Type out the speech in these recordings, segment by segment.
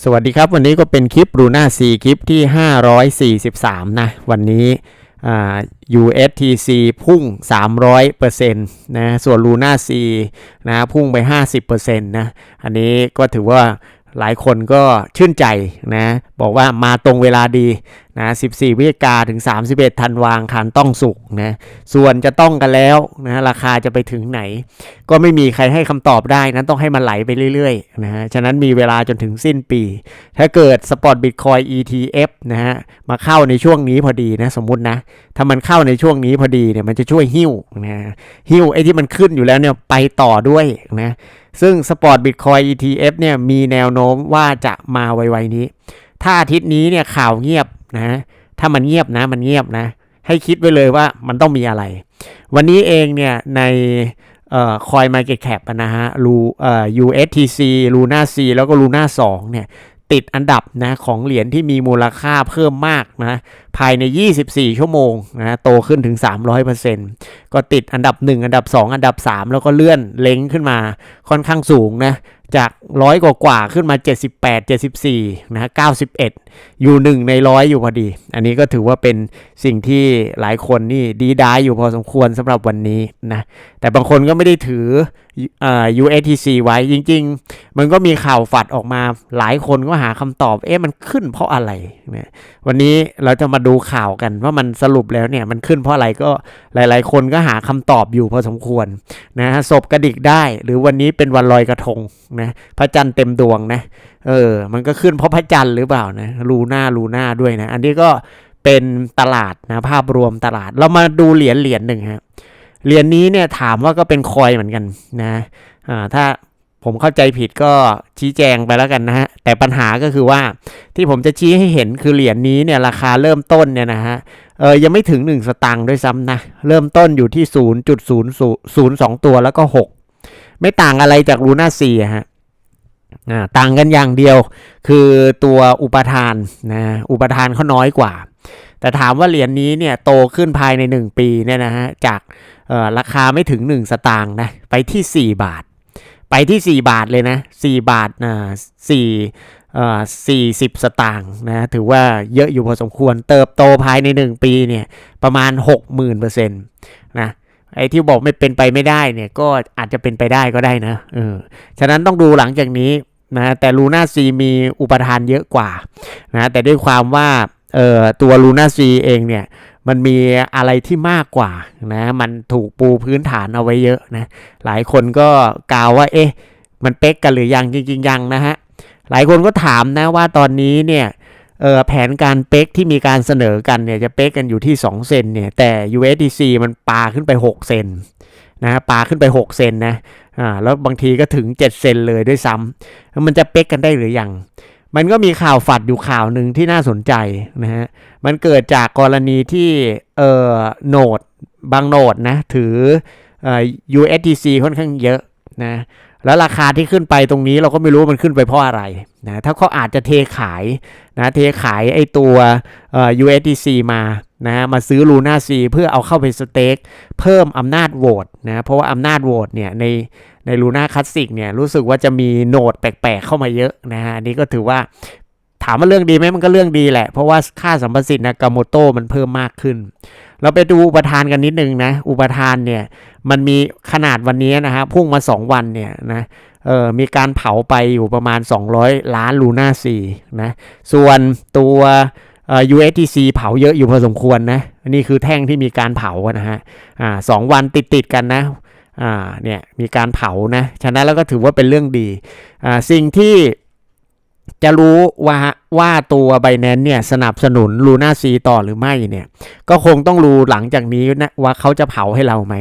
สวัสดีครับ วันนี้ก็เป็นคลิปรูน่าซีคลิปที่ 543 นะ วันนี้อ่า USTC พุ่ง 300%นะส่วนรูน่าซีนะพุ่งไป 50%นะ อันนี้ก็ถือว่า หลายคนก็ชื่นใจนะบอกว่ามาตรงเวลาดีนะ14 วิกาถึง 31ธันวาคารต้องสุกนะส่วนจะต้องกันแล้วนะราคาจะไปถึงไหน ก็ไม่มีใครให้คำตอบได้นั้นต้องให้มันไหลไปเรื่อยๆนะฮะฉะนั้นมีเวลาจนถึงสิ้นปี ถ้าเกิดสปอตบิตคอย ETF นะฮะมาเข้าในช่วงนี้พอดีนะสมมตินะ ถ้ามันเข้าในช่วงนี้พอดีเนี่ยมันจะช่วยหิ้วนะหิ้วไอ้ที่มันขึ้นอยู่แล้วเนี่ยไปต่อด้วยนะ ซึ่งสปอตบิตคอย ETF เนี่ยมีแนวโน้มว่าจะมาไวๆนี้ ถ้าอาทิตย์นี้เนี่ยข่าวเงียบนะ ถ้ามันเงียบนะมันเงียบนะ ให้คิดไว้เลยว่ามันต้องมีอะไร วันนี้เองเนี่ยในคอยมาเก็ตแคปนะฮะรูเอ่อ USTC ลูน่า C แล้วก็ลูน่า2เนี่ย ติดอันดับนะของเหรียญที่มีมูลค่าเพิ่มมากนะภายใน 24 ชั่วโมงนะโตขึ้นถึง 300%ก็ติดอันดับ 1 อันดับ 2 อันดับ 3 แล้วก็เลื่อนเล้งขึ้นมาค่อนข้างสูงนะจากร้อยกว่าๆขึ้นมา 78 74นะ91 อยู่หนึ่งในร้อยอยู่พอดี อันนี้ก็ถือว่าเป็นสิ่งที่หลายคนนี่ดีดายอยู่พอสมควรสำหรับวันนี้นะแต่บางคนก็ไม่ได้ถือเอ่อ USTC ไว้จริง ๆ มันก็มีข่าวฝัดออกมาหลายคนก็หาคำตอบ เอ๊ะมันขึ้นเพราะอะไร วันนี้เราจะมาดูข่าวกันว่ามันสรุปแล้วเนี่ยมันขึ้นเพราะอะไรก็หลายๆ คนก็หาคำตอบอยู่พอสมควรนะฮะศพกระดิกได้ หรือวันนี้เป็นวันลอยกระทงนะพระจันทร์เต็มดวงนะเออ มันก็ขึ้นเพราะพระจันทร์หรือเปล่านะลูหน่าลูหน่าด้วยนะ อันนี้ก็เป็นตลาดนะภาพรวมตลาดเรามาดูเหรียญเหรียญหนึ่งฮะ เหรียญนี้เนี่ยถามว่าก็เป็นคอยเหมือนกันนะอ่าถ้าผมเข้าใจผิดก็ชี้แจงไปแล้วกันนะฮะ แต่ปัญหาก็คือว่าที่ผมจะชี้ให้เห็นคือเหรียญนี้เนี่ยราคาเริ่มต้นเนี่ยนะฮะ เออยังไม่ถึง 1 สตางค์ด้วยซ้ำนะ เริ่มต้นอยู่ที่ 0.002 ตัวแล้วก็ 6 ไม่ต่างอะไรจากลูน่าซีฮะอ่าต่างกันอย่างเดียวคือตัวอุปทานนะอุปทานเขาน้อยกว่า แต่ถามว่าเหรียญนี้เนี่ยโตขึ้นภายใน 1 ปีเนี่ยนะฮะจากราคาไม่ถึง 1 สตางค์นะไปที่ 4 บาท ไปที่ 4 บาทเลยนะ 4 บาทนะ4เอ่อ40สตางค์นะถือว่าเยอะอยู่พอสมควรเติบโตภายใน 1 ปีเนี่ยประมาณ 60,000%นะไอ้ที่บอกไม่เป็นไปไม่ได้เนี่ยก็อาจจะเป็นไปได้ก็ได้นะเออฉะนั้นต้องดูหลังจากนี้นะแต่ลูน่าซีมีอุปทานเยอะกว่านะแต่ด้วยความว่า เอ่อตัวลูน่าซีเองเนี่ยมันมีอะไรที่มากกว่านะมันถูกปูพื้นฐานเอาไว้เยอะนะหลายคนก็กล่าวว่าเอ๊ะมันเป๊กกันหรือยังจริงๆยังนะฮะหลายคนก็ถามนะว่าตอนนี้เนี่ยเออแผนการเป๊กที่มีการเสนอกันเนี่ยจะเป๊กกันอยู่ที่ 2 เซนเนี่ยแต่ USDC มันปาขึ้นไป 6 เซนนะปาขึ้นไป 6 เซนนะอ่าแล้วบางทีก็ถึง 7 เซนเลยด้วยซ้ำมันจะเป๊กกันได้หรือยัง มันก็มีข่าวฝัดอยู่ข่าวหนึ่งที่น่าสนใจนะฮะ มันเกิดจากกรณีที่เอ่อโนดบางโนดนะถือเอ่อ USDC ค่อนข้างเยอะนะแล้วราคาที่ขึ้นไปตรงนี้เราก็ไม่รู้มันขึ้นไปเพราะอะไรนะถ้าเขาอาจจะเทขายนะเทขายไอตัวเอ่อ USDC มานะมาซื้อ Luna C เพื่อเอาเข้าไปสเต็กเพิ่มอำนาจโหวตนะเพราะว่าอำนาจโหวตเนี่ยใน ใน Luna Classic เนี่ยรู้สึกว่าจะมีโหนดแปลกๆเข้ามาเยอะนะฮะอันนี้ก็ถือว่าถามว่าเรื่องดีไหมมันก็เรื่องดีแหละ เพราะว่าค่าสัมประสิทธิ์นะกาโมโตมันเพิ่มมากขึ้น เราไปดูอุปทานกันนิดนึงนะ อุปทานเนี่ยมันมีขนาดวันนี้นะฮะพุ่งมา 2 วันเนี่ยนะเออมีการเผาไปอยู่ประมาณ 200 ล้านลูน่าซีนะส่วนตัวเอ่อ USDC เผาเยอะอยู่พอสมควรนะนนี้คือแท่งที่มีการเผานะฮะอ่าสองวันติดติดกันนะ อ่าเนี่ยมีการเผานะฉะนั้นแล้วก็ถือว่าเป็นเรื่องดีอ่าสิ่งที่จะรู้ว่าว่าตัวไบแนนเนี่ยสนับสนุนลูน่าซีต่อหรือไม่เนี่ยก็คงต้องรู้หลังจากนี้นะว่าเขาจะเผาให้เราไหม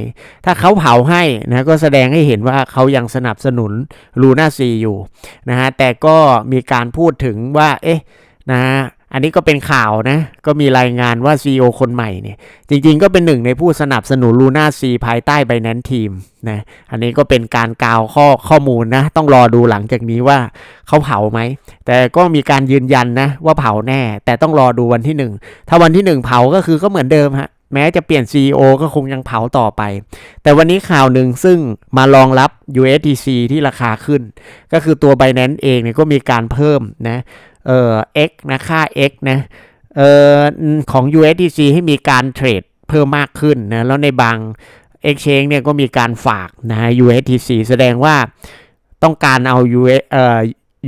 ถ้าเขาเผาให้นะก็แสดงให้เห็นว่าเขายังสนับสนุนลูน่าซีอยู่นะฮะแต่ก็มีการพูดถึงว่าเอ๊ะนะฮะ อันนี้ก็เป็นข่าวนะ ก็มีรายงานว่า CEO คนใหม่เนี่ย จริงๆก็เป็นหนึ่งในผู้สนับสนุนลูน่าซีภายใต้ไบแนนทีมนะ อันนี้ก็เป็นการกล่าวข้อข้อมูลนะ ต้องรอดูหลังจากนี้ว่าเขาเผาไหม แต่ก็มีการยืนยันนะว่าเผาแน่ แต่ต้องรอดูวันที่หนึ่งถ้าวันที่หนึ่งเผาก็คือก็เหมือนเดิมฮะแม้จะเปลี่ยน CEO ก็คงยังเผาต่อไป แต่วันนี้ข่าวหนึ่งซึ่งมารองรับ USDC ที่ราคาขึ้น ก็คือตัว Binance เองเนี่ยก็มีการเพิ่มนะ เอ่อ X นะค่า X นะเอ่อของ USDC ให้มีการเทรดเพิ่มมากขึ้นนะแล้วในบาง Exchange เนี่ยก็มีการฝากนะ USDC แสดงว่าต้องการเอา US เอ่อ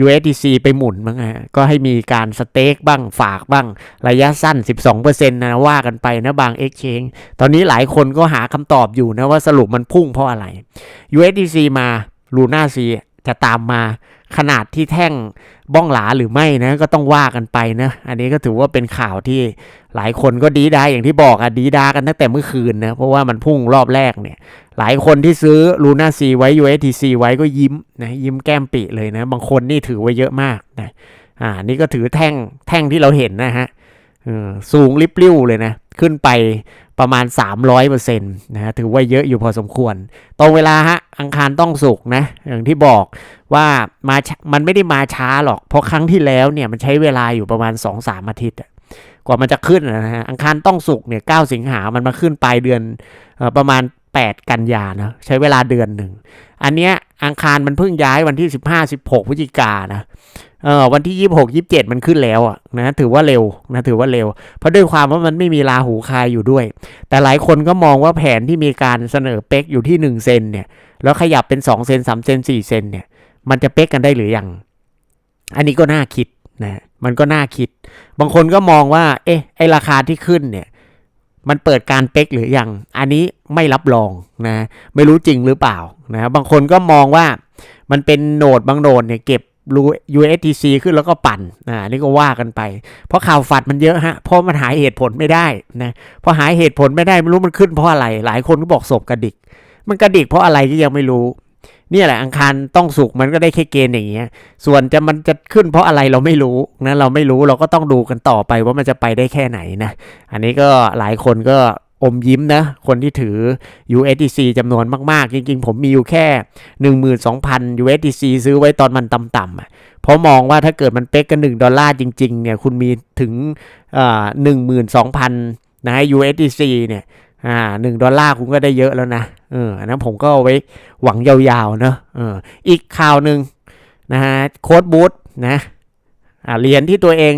USDC ไปหมุนบ้างฮะก็ให้มีการสเต็กบ้างฝากบ้างระยะสั้น 12%นะว่ากันไปนะบาง Exchange ตอนนี้หลายคนก็หาคำตอบอยู่นะว่าสรุปมันพุ่งเพราะอะไร USDC มา Luna C จะตามมา ขนาดที่แท่งบ้องหลาหรือไม่นะก็ต้องว่ากันไปนะ อันนี้ก็ถือว่าเป็นข่าวที่หลายคนก็ดีดาอย่างที่บอกอะดีดากันตั้งแต่เมื่อคืนนะเพราะว่ามันพุ่งรอบแรกเนี่ย หลายคนที่ซื้อ Luna C ไว้ USDC ไว้ก็ยิ้มนะยิ้มแก้มปิเลยนะบางคนนี่ถือไว้เยอะมากนะอ่านี่ก็ถือแท่งแท่งที่เราเห็นนะฮะสูงริบลิ่วเลยนะ ขึ้นไป ประมาณ 300%นะฮะถือว่าเยอะอยู่พอสมควร ตรงเวลาฮะอังคารต้องสุกนะ อย่างที่บอกว่ามามันไม่ได้มาช้าหรอก เพราะครั้งที่แล้วเนี่ยมันใช้เวลาอยู่ประมาณ 2-3 อาทิตย์กว่ามันจะขึ้นนะฮะอังคารต้องสุกเนี่ยเสิงหามันมาขึ้นปลายเดือนอประมาณ 8 กันยานะใช้เวลาเดือนหนึ่ง อันเนี้ยอังคารมันเพิ่งย้ายวันที่ 15 16พฤศจิกานนะเออวันที่ 26 27 มันขึ้นแล้วอะนะถือว่าเร็วนะถือว่าเร็ว เพราะด้วยความว่ามันไม่มีราหูคายอยู่ด้วย แต่หลายคนก็มองว่าแผนที่มีการเสนอเป๊กอยู่ที่ 1 เซนเนี่ย แล้วขยับเป็น 2 เซน3เซน4เซนเนี่ย มันจะเป๊กกันได้หรือยังอันนี้ก็น่าคิดนะมันก็น่าคิด บางคนก็มองว่า เอ๊ะไอราคาที่ขึ้นเนี่ย มันเปิดการเป๊กหรือยัง อันนี้ไม่รับรองนะ ไม่รู้จริงหรือเปล่านะบางคนก็มองว่ามันเป็นโหนดบางโหนดเนี่ยเก็บ USDC ขึ้นแล้วก็ปั่นอ่านี่ก็ว่ากันไป เพราะข่าวฝัดมันเยอะฮะ เพราะมันหาเหตุผลไม่ได้นะพอหาเหตุผลไม่ได้ไม่รู้มันขึ้นเพราะอะไร หลายคนก็บอกศพกระดิก มันกระดิกเพราะอะไรก็ยังไม่รู้ นี่แหละอังคารต้องสุกมันก็ได้แค่เกณฑ์อย่างเงี้ย ส่วนจะมันจะขึ้นเพราะอะไรเราไม่รู้นะเราไม่รู้เราก็ต้องดูกันต่อไปว่ามันจะไปได้แค่ไหนนะ อันนี้ก็หลายคนก็อมยิ้มนะ คนที่ถือ USDC จำนวนมากๆ จริงๆ ผมมีอยู่แค่ 12,000 USDC ซื้อไว้ตอนมันต่ำๆเพราะมองว่าถ้าเกิดมันเป๊กกัน 1 ดอลลาร์จริงๆเนี่ยคุณมีถึงหนึ่งหมื่นสองพันนะ USDC เนี่ย อ่าหนึ่งดอลลาร์คุณก็ได้เยอะแล้วนะเอออันนั้นผมก็เอาไว้หวังยาวๆเนอะเอออีกข่าวหนึ่งนะฮะโค้ดบูธนะอ่าเหรียญที่ตัวเอง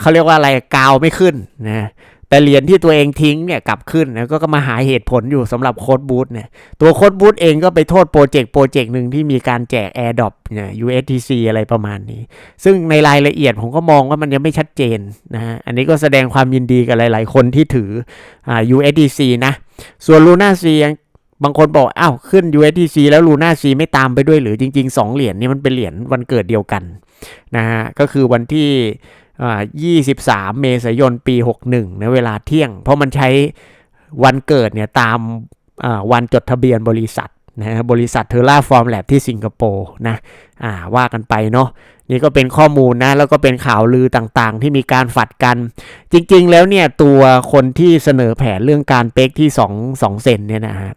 เขาเรียกว่าอะไรกาวไม่ขึ้นนะ แต่เหรียญที่ตัวเองทิ้งเนี่ยกลับขึ้นนะก็ก็มาหาเหตุผลอยู่สำหรับโค้ดบูธเนี่ยตัวโค้ดบูธเองก็ไปโทษโปรเจกต์โปรเจกต์หนึ่งที่มีการแจก AirDrop เนี่ย USTC อะไรประมาณนี้ ซึ่งในรายละเอียดผมก็มองว่ามันยังไม่ชัดเจนนะฮะอันนี้ก็แสดงความยินดีกับหลาย ๆ คนที่ถืออ่า USDC นะ ส่วน Luna C บางคนบอกอ้าวขึ้น USDC แล้ว Luna C ไม่ตามไปด้วยหรือจริง ๆ 2 เหรียญนี่มันเป็นเหรียญวันเกิดเดียวกันนะฮะก็คือวันที่ 23 เมษายนปี 61นะเวลาเที่ยง เพราะมันใช้วันเกิดเนี่ยตามอ่าวันจดทะเบียนบริษัทนะฮะบริษัทเทอร่าฟอร์มแลบที่สิงคโปร์นะอ่าว่ากันไปเนาะนี่ก็เป็นข้อมูลนะแล้วก็เป็นข่าวลือต่างๆ ที่มีการฝัดกัน จริงๆแล้วเนี่ยตัวคนที่เสนอแผนเรื่องการเป๊กที่2 2เซนเนี่ยนะฮะ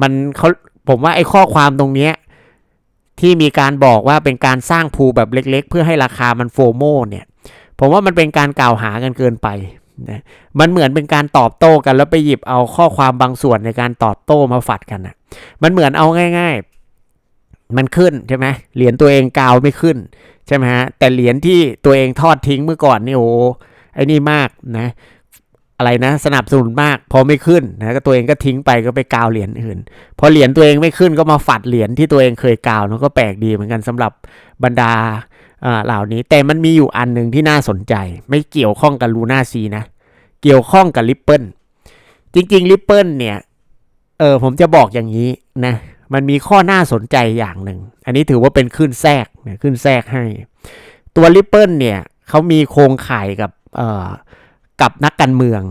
มันเขาผมว่าไอ้ข้อความตรงเนี้ยที่มีการบอกว่าเป็นการสร้างภูแบบเล็ก ๆ เพื่อให้ราคามันโฟโมเนี่ย ผมว่ามันเป็นการกล่าวหากันเกินไปนะมันเหมือนเป็นการตอบโต้กันแล้วไปหยิบเอาข้อความบางส่วนในการตอบโต้มาฝัดกันนะมันเหมือนเอาง่าย ๆ มันขึ้นใช่ไหมเหรียญตัวเองกาวไม่ขึ้นใช่ไหมฮะแต่เหรียญที่ตัวเองทอดทิ้งเมื่อก่อนนี่โอ้ไอ้นี่มากนะอะไรนะสนับสนุนมากพอไม่ขึ้นนะก็ตัวเองก็ทิ้งไปก็ไปกาวเหรียญอื่น พอเหรียญตัวเองไม่ขึ้นก็มาฝัดเหรียญที่ตัวเองเคยกาวนะก็แปลกดีเหมือนกันสำหรับบรรดา เหล่านี้แต่มันมีอยู่อันหนึ่งที่น่าสนใจ ไม่เกี่ยวข้องกับลูน่าซีนะ เกี่ยวข้องกับริปเปิลจริงๆริปเปิลเนี่ยเออผมจะบอกอย่างนี้นะมันมีข้อน่าสนใจอย่างหนึ่ง อันนี้ถือว่าเป็นขึ้นแทรกเนะขึ้นแทรกให้ ตัวริปเปิลเนี่ยเขามีโครงข่ายกับเอ่อกับนักการเมือง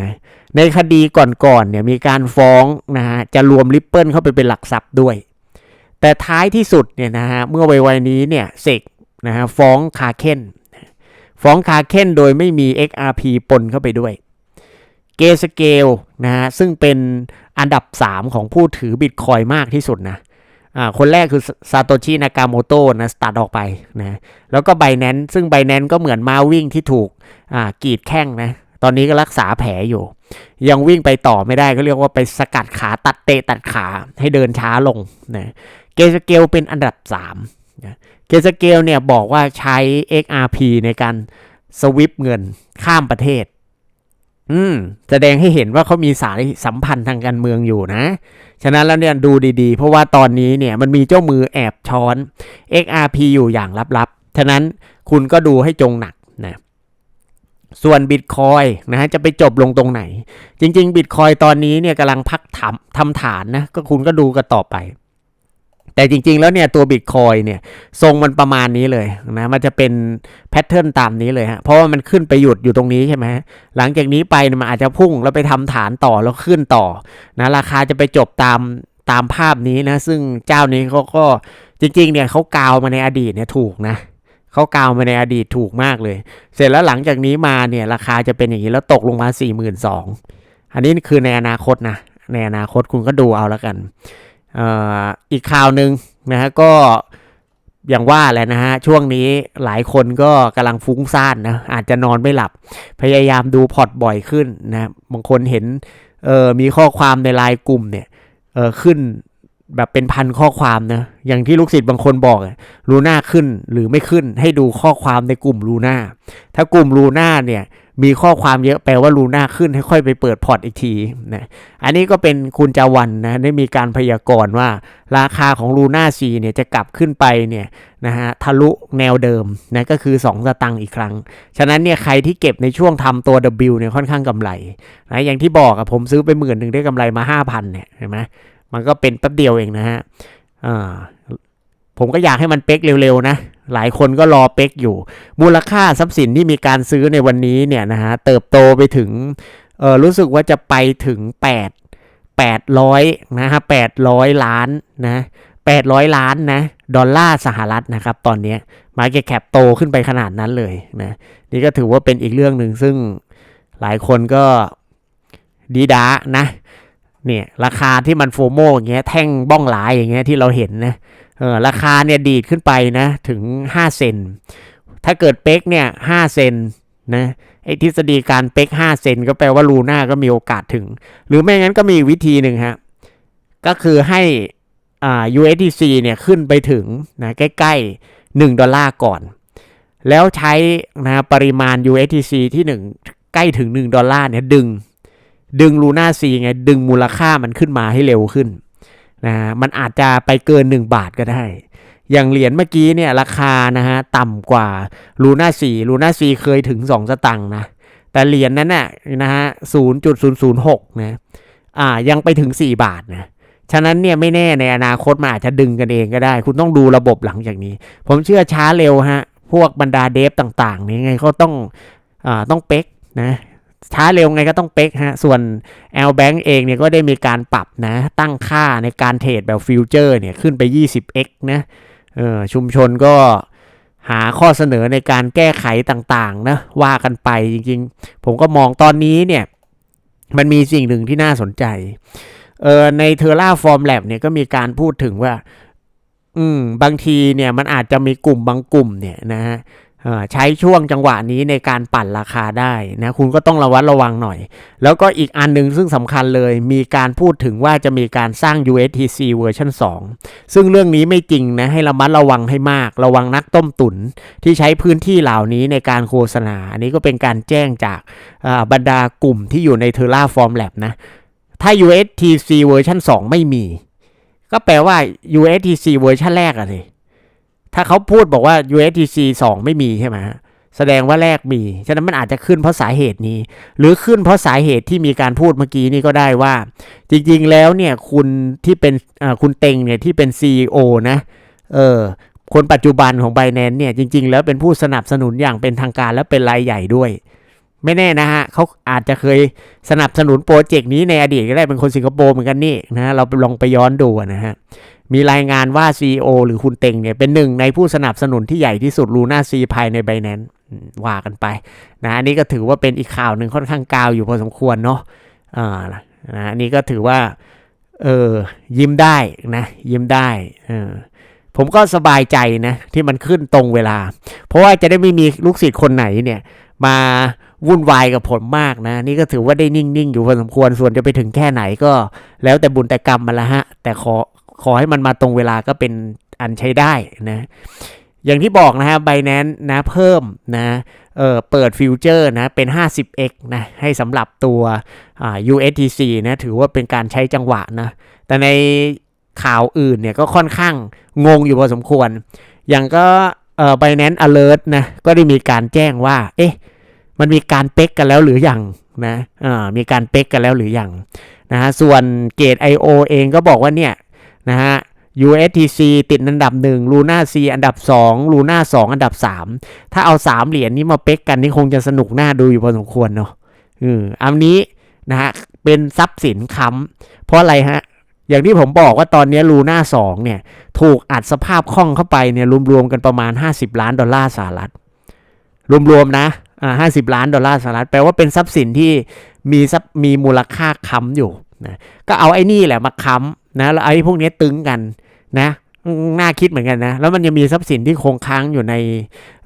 นะในคดีก่อนๆเนี่ยมีการฟ้องนะฮะจะรวมริปเปิลเข้าไปเป็นหลักทรัพย์ด้วย แต่ท้ายที่สุดเนี่ยนะฮะเมื่อวัยๆนี้เนี่ยเสก นะฮะฟ้องคาเคนฟ้องคาเคนโดยไม่มี XRP ปนเข้าไปด้วยเกสเกลนะฮะซึ่งเป็นอันดับ 3 ของผู้ถือบิตคอยมากที่สุดนะอ่าคนแรกคือซาโตชินากาโมโตะนะสตัดออกไปนะแล้วก็ไบแนนซึ่งไบแนนก็เหมือนมาวิ่งที่ถูกอ่ากีดแข้งนะตอนนี้ก็รักษาแผลอยู่ ยังวิ่งไปต่อไม่ได้ก็เรียกว่าไปสกัดขาตัดเตะตัดขาให้เดินช้าลงนะเกสเกลเป็นอันดับ3นะ เกสเกลเนี่ยบอกว่าใช้ XRP ในการสวิปเงินข้ามประเทศ อืม แสดงให้เห็นว่าเขามีสายสัมพันธ์ทางการเมืองอยู่นะ ฉะนั้นแล้วเนี่ยดูดีๆ เพราะว่าตอนนี้เนี่ยมันมีเจ้ามือแอบช้อน XRP อยู่อย่างลับๆ ฉะนั้นคุณก็ดูให้จงหนักนะส่วน Bitcoin นะฮะจะไปจบลงตรงไหน จริง ๆ Bitcoin ตอนนี้เนี่ยกำลังพักทำทำฐานนะก็คุณก็ดูกันต่อไป แต่จริง ๆ แล้วเนี่ยตัว Bitcoin เนี่ยทรงมันประมาณนี้เลยนะมันจะเป็นแพทเทิร์นตามนี้เลยฮะเพราะว่ามันขึ้นไปหยุดอยู่ตรงนี้ใช่ไหมหลังจากนี้ไปมันอาจจะพุ่งแล้วไปทำฐานต่อแล้วขึ้นต่อนะราคาจะไปจบตามตามภาพนี้นะ ซึ่งเจ้านี้เขาก็จริง ๆ เนี่ยเขากาวมาในอดีตเนี่ยถูกนะเขากาวมาในอดีตถูกมากเลย เสร็จแล้วหลังจากนี้มาเนี่ยราคาจะเป็นอย่างนี้แล้วตกลงมา4 2 0 0 0อันนี้คือในอนาคตนะในอนาคตคุณก็ดูเอาแล้วกัน อีกข่าวหนึ่งนะฮะก็อย่างว่าแหละนะฮะช่วงนี้หลายคนก็กำลังฟุ้งซ่านนะอาจจะนอนไม่หลับ พยายามดูพอร์ตบ่อยขึ้นนะบางคนเห็นเออมีข้อความในไลน์กลุ่มเนี่ยเออขึ้นแบบเป็นพันข้อความนะอย่างที่ลูกศิษย์บางคนบอกลูน่าขึ้นหรือไม่ขึ้นให้ดูข้อความในกลุ่มลูน่าถ้ากลุ่มลูน่าเนี่ย มีข้อความเยอะแปลว่าลูน่าขึ้นให้ค่อยไปเปิดพอร์ตอีกทีนะอันนี้ก็เป็นคุณจาวันนะได้มีการพยากรณ์ว่า ราคาของลูน่าซีเนี่ยจะกลับขึ้นไปเนี่ยนะฮะทะลุแนวเดิมนะก็คือ 2 สตังค์อีกครั้ง ฉะนั้นเนี่ยใครที่เก็บในช่วงทำตัว W เนี่ยค่อนข้างกำไรนะอย่างที่บอกอะผมซื้อไปหมื่นหนึ่งได้กำไรมา 5,000เนี่ยเห็นไหมมันก็เป็นแป๊บเดียวเองนะฮะอ่าผมก็อยากให้มันเป๊กเร็วๆนะ หลายคนก็รอเป๊กอยู่ มูลค่าทรัพย์สินที่มีการซื้อในวันนี้เนี่ยนะฮะเติบโตไปถึงเออรู้สึกว่าจะไปถึง 8 800นะฮะ800 ล้านนะ800 ล้านนะดอลลาร์สหรัฐนะครับตอนนี้มาเก็ตแคปโตขึ้นไปขนาดนั้นเลยนะนี่ก็ถือว่าเป็นอีกเรื่องหนึ่งซึ่งหลายคนก็ดีด้านะเนี่ยราคาที่มันโฟโมอย่างเงี้ยแท่งบ้องหลายอย่างเงี้ยที่เราเห็นนะ เออราคาเนี่ยดีดขึ้นไปนะถึง 5 เซน ถ้าเกิดเป๊กเนี่ย5เซนนะไอทฤษฎีการเป๊ก5เซนก็แปลว่าลูน่าก็มีโอกาสถึง หรือไม่งั้นก็มีวิธีหนึ่งฮะ ก็คือให้อ่า USDC เนี่ยขึ้นไปถึงนะใกล้ ๆ 1 ดอลลาร์ก่อน แล้วใช้นะปริมาณ USDC ที่ 1 ใกล้ถึง 1 ดอลลาร์เนี่ยดึง ดึงลูน่าซีไงดึงมูลค่ามันขึ้นมาให้เร็วขึ้น นะมันอาจจะไปเกิน 1 บาทก็ได้ อย่างเหรียญเมื่อกี้เนี่ยราคานะฮะต่ำกว่าลูน่าซีลูน่าซีเคยถึง 2 สตังค์นะ แต่เหรียญนั้นน่ะนะฮะ0.006นะอ่ายังไปถึง 4 บาทนะฉะนั้นเนี่ยไม่แน่ในอนาคตมันอาจจะดึงกันเองก็ได้ คุณต้องดูระบบหลังจากนี้ ผมเชื่อช้าเร็วฮะ พวกบรรดาเดฟต่างๆนี่ไงเขาต้องอ่าต้องเป๊กนะ ช้าเร็วไงก็ต้องเป๊กฮะ ส่วน L Bank เองเนี่ยก็ได้มีการปรับนะ ตั้งค่าในการเทรดแบบฟิวเจอร์เนี่ยขึ้นไป 20x นะเออชุมชนก็หาข้อเสนอในการแก้ไขต่างๆนะว่ากันไปจริงๆ ผมก็มองตอนนี้เนี่ย มันมีสิ่งหนึ่งที่น่าสนใจเออในเทอร่าฟอร์มแลบเนี่ยก็มีการพูดถึงว่า อืมบางทีเนี่ยมันอาจจะมีกลุ่มบางกลุ่มเนี่ยนะฮะ ใช้ช่วงจังหวะนี้ในการปั่นราคาได้นะคุณก็ต้องระวัดระวังหน่อย แล้วก็อีกอันหนึ่งซึ่งสำคัญเลยมีการพูดถึงว่าจะมีการสร้าง USTC เวอร์ชัน2 ซึ่งเรื่องนี้ไม่จริงนะให้ระมัดระวังให้มาก ระวังนักต้มตุนที่ใช้พื้นที่เหล่านี้ในการโฆษณา อันนี้ก็เป็นการแจ้งจากบรรดากลุ่มที่อยู่ใน Terraform Lab นะถ้า USTC เวอร์ชัน2 ไม่มี ก็แปลว่า USTC เวอร์ชันแรกอะสิ ถ้าเขาพูดบอกว่า USDC 2 ไม่มีใช่ไหมฮะแสดงว่าแรกมี ฉะนั้นมันอาจจะขึ้นเพราะสาเหตุนี้ หรือขึ้นเพราะสาเหตุที่มีการพูดเมื่อกี้นี่ก็ได้ว่า จริงๆแล้วเนี่ยคุณที่เป็นคุณเต็งเนี่ยที่เป็น CEO นะเออคนปัจจุบันของ b บ n a n c e เนี่ยจริง ๆ แล้วเป็นผู้สนับสนุนอย่างเป็นทางการและเป็นรายใหญ่ด้วย ไม่แน่นะฮะเขาอาจจะเคยสนับสนุนโปรเจกต์นี้ในอดีตก็ได้เป็นคนสิงคโปร์เหมือนกันนี่นะเราลองไปย้อนดูนะฮะ มีรายงานว่า CEO หรือคุณเต็งเนี่ยเป็นหนึ่งในผู้สนับสนุนที่ใหญ่ที่สุดลูน่าซีภายใน b บ n a n c e ว่ากันไปนะอันนี้ก็ถือว่าเป็นอีกข่าวหนึ่งค่อนข้างกาวอยู่พอสมควรเนาะอ่านะอันนี้ก็ถือว่าเออยิ้มได้นะยิ้มได้เออผมก็สบายใจนะที่มันขึ้นตรงเวลา เพราะว่าจะได้ไม่มีลูกศิษย์คนไหนเนี่ยมาวุ่นวายกับผลมากนะ นี่ก็ถือว่าได้นิ่ง ๆ อยู่พอสมควรส่วนจะไปถึงแค่ไหนก็ แล้วแต่บุญแต่กรรมมันละฮะ แต่ขอ ขอให้มันมาตรงเวลาก็เป็นอันใช้ได้นะอย่างที่บอกนะฮะ b บ n a n c e นะเพิ่มนะเออเปิดฟิวเจอร์นะเป็น 50x นะให้สำหรับตัวอ่า USDC นะถือว่าเป็นการใช้จังหวะนะแต่ในข่าวอื่นเนี่ยก็ค่อนข้างงงอยู่พอสมควร อย่างก็เอ่อ Binance Alert นะก็ได้มีการแจ้งว่า เอ๊ะ มันมีการเป๊กกันแล้วหรือยังนะอ่ามีการเป๊กกันแล้วหรือยังนะฮะส่วนเกต IO เองก็บอกว่าเนี่ย นะฮะ USTC ติดอันดับ 1 Luna C อันดับ 2 Luna 2 อันดับ 3 ถ้าเอา 3 เหรียญนี้มาเป๊กกันนี่คงจะสนุกน่าดูอยู่พอสมควรเนาะอืมอันนี้นะฮะ เป็นทรัพย์สินค้ำเพราะอะไรฮะ อย่างที่ผมบอกว่าตอนนี้ลูน่า2เนี่ย ถูกอัดสภาพคล่องเข้าไปเนี่ยรวมๆกันประมาณ 50 ล้านดอลลาร์สหรัฐ รวมๆนะอ่าห้าสิบล้านดอลลาร์สหรัฐแปลว่าเป็นทรัพย์สินที่มีทรัพย์มีมูลค่าค้ำอยู่นะก็เอาไอ้นี่แหละมาค้ำ นะแล้วไอ้พวกนี้ตึงกันนะน่าคิดเหมือนกันนะ แล้วมันยังมีทรัพย์สินที่คงค้างอยู่ใน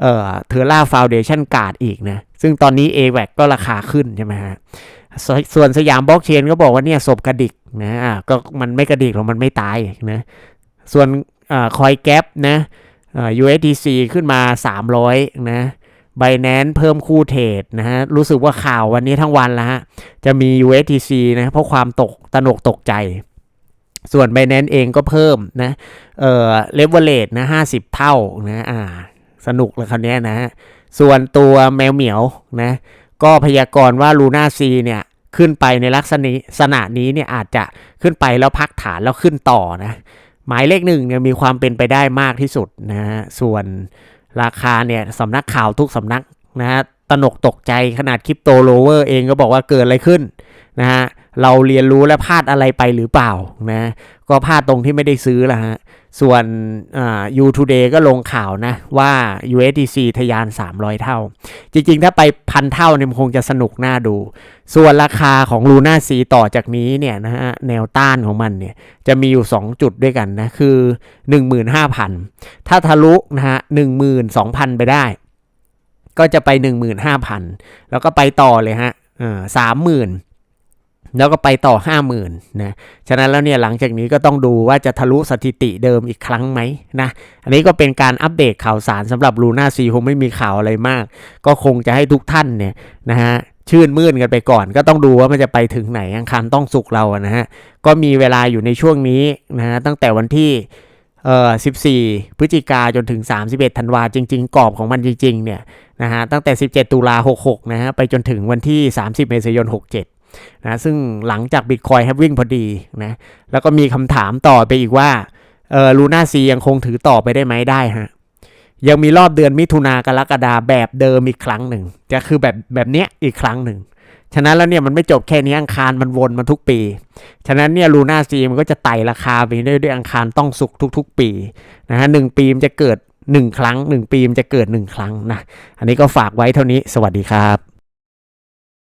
เอ่อเทอร่าฟาวเดชันการ์ดอีกนะ ซึ่งตอนนี้ a w a c ก็ราคาขึ้นใช่ไหมฮะสส่วนสยามบล็อกเชนก็บอกว่าเนี่ยศพกระดิกนะอ่าก็มันไม่กระดิกหรอกมันไม่ตายนะ ส่วนคอยแกปนะอ่า USDC ขึ้นมา 300 นะ b i n a n c e เพิ่มคู่เทรดนะฮะ รู้สึกว่าข่าววันนี้ทั้งวันแล้วฮะ จะมี USDC นะ เพราะความตกตนกตกใจ ส่วน b i n a n c e เองก็เพิ่มนะ เอ่อเลเวลเลตนะ50เท่านะอ่าสนุกเลยคราวนี้นะฮะ ส่วนตัวแมวเหมียวนะ ก็พยากรณ์ว่า Luna C เนี่ยขึ้นไปในลักษณะนี้สณะนี้เนี่ยอาจจะขึ้นไปแล้วพักฐานแล้วขึ้นต่อนะ หมายเลขหนึ่งเนี่ยมีความเป็นไปได้มากที่สุดนะฮะ ส่วนราคาเนี่ยสำนักข่าวทุกสำนักนะฮะตนกตกใจขนาดคริปโตโลเวอร์เองก็บอกว่าเกิดอะไรขึ้นนะฮะ เราเรียนรู้และพลาดอะไรไปหรือเปล่านะก็พลาดตรงที่ไม่ได้ซื้อละฮะส่วนอ่า U Today ก็ลงข่าวนะว่า USDC ทะยาน 300 เท่า จริงๆ ถ้าไปพันเท่าเนี่ยมันคงจะสนุกน่าดู ส่วนราคาของ Luna C ต่อจากนี้เนี่ยนะฮะแนวต้านของมันเนี่ยจะมีอยู่ 2 จุดด้วยกันนะ คือ 15,000 ถ้าทะลุนะฮะ12,000 ไปได้ ก็จะไป 15,000 แล้วก็ไปต่อเลยฮะเออ30,000 แล้วก็ไปต่อ 50,000นะฉะนั้นแล้วเนี่ยหลังจากนี้ก็ต้องดูว่าจะทะลุสถิติเดิมอีกครั้งไหมนะอันนี้ก็เป็นการอัปเดตข่าวสารสำหรับลูน่าซีคงไม่มีข่าวอะไรมาก ก็คงจะให้ทุกท่านเนี่ยนะฮะชื่นมื่นกันไปก่อน ก็ต้องดูว่ามันจะไปถึงไหนอังคารต้องสุกเรานะฮะก็มีเวลาอยู่ในช่วงนี้นะฮะตั้งแต่วันที่เอ่อ14 พฤศจิกาจนถึง 31 ธันวาจริง ๆ กรอบของมันจริง ๆ เนี่ยนะฮะตั้งแต่ 17 ตุลา66 นะฮะไปจนถึงวันที่ 30 เมษายน 67 นะซึ่งหลังจาก Bitcoin แฮปวิ่งพอดีนะแล้วก็มีคำถามต่อไปอีกว่าเออลูน่าซียังคงถือต่อไปได้ไหมได้ฮะยังมีรอบเดือนมิถุนากรกฎาแบบเดิมอีกครั้งหนึ่งจะคือแบบแบบเนี้ยอีกครั้งหนึ่งฉะนั้นแล้วเนี่ยมันไม่จบแค่นี้อังคารมันวนมาทุกปี ฉะนั้นเนี่ยลูน่าซีมันก็จะไต่ราคาไปเรื่อยด้วยอังคารต้องสุกทุก ๆ ปีนะฮะหนึ่งปีมันจะเกิดหนึ่งครั้งหนึ่งปีมันจะเกิดหนึ่งครั้งนะ อันนี้ก็ฝากไว้เท่านี้ สวัสดีครับ